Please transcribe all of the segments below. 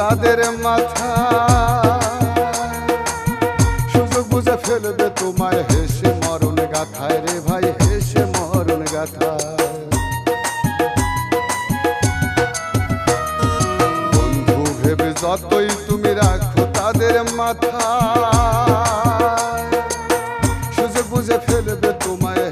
তাদের মাথা। সুযোগ বুঝে ফেলবে তোমায়, হেসে মরণ গাথায় রে ভাই, হেসে মরণ গাথা বন্ধু, ভেবে যতই তুমি রাখো তাদের মাথা সুযোগ বুঝে ফেলবে তোমায়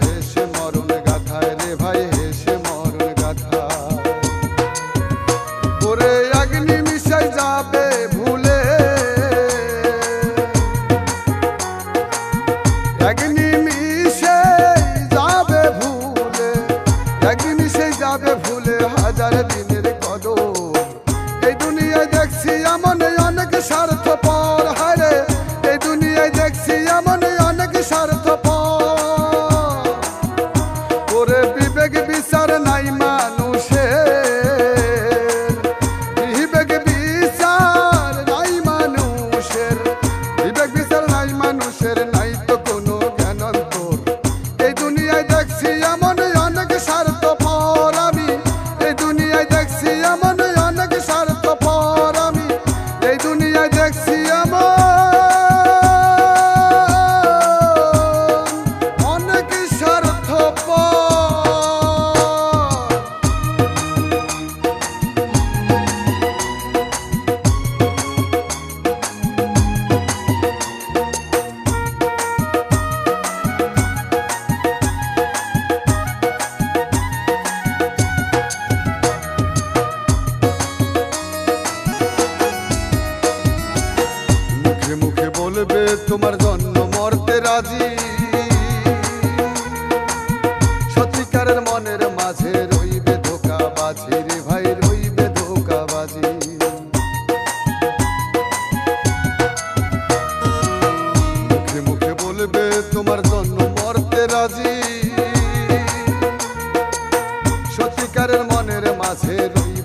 দিলেই যাবে ভুলে হাজার দিনের কদম এই দুনিয়ায় দেখছি এমন অনেক স্বার্থ তোমার জন্য মরতে রাজি। সত্যিকারের মনের মাঝে রইবে ধোকা বাজি রে ভাই, রইবে ধোকা বাজি মুখে মুখে বলবে তোমার জন্য মরতে রাজি। সত্যিকারের মনের মাঝে রইবে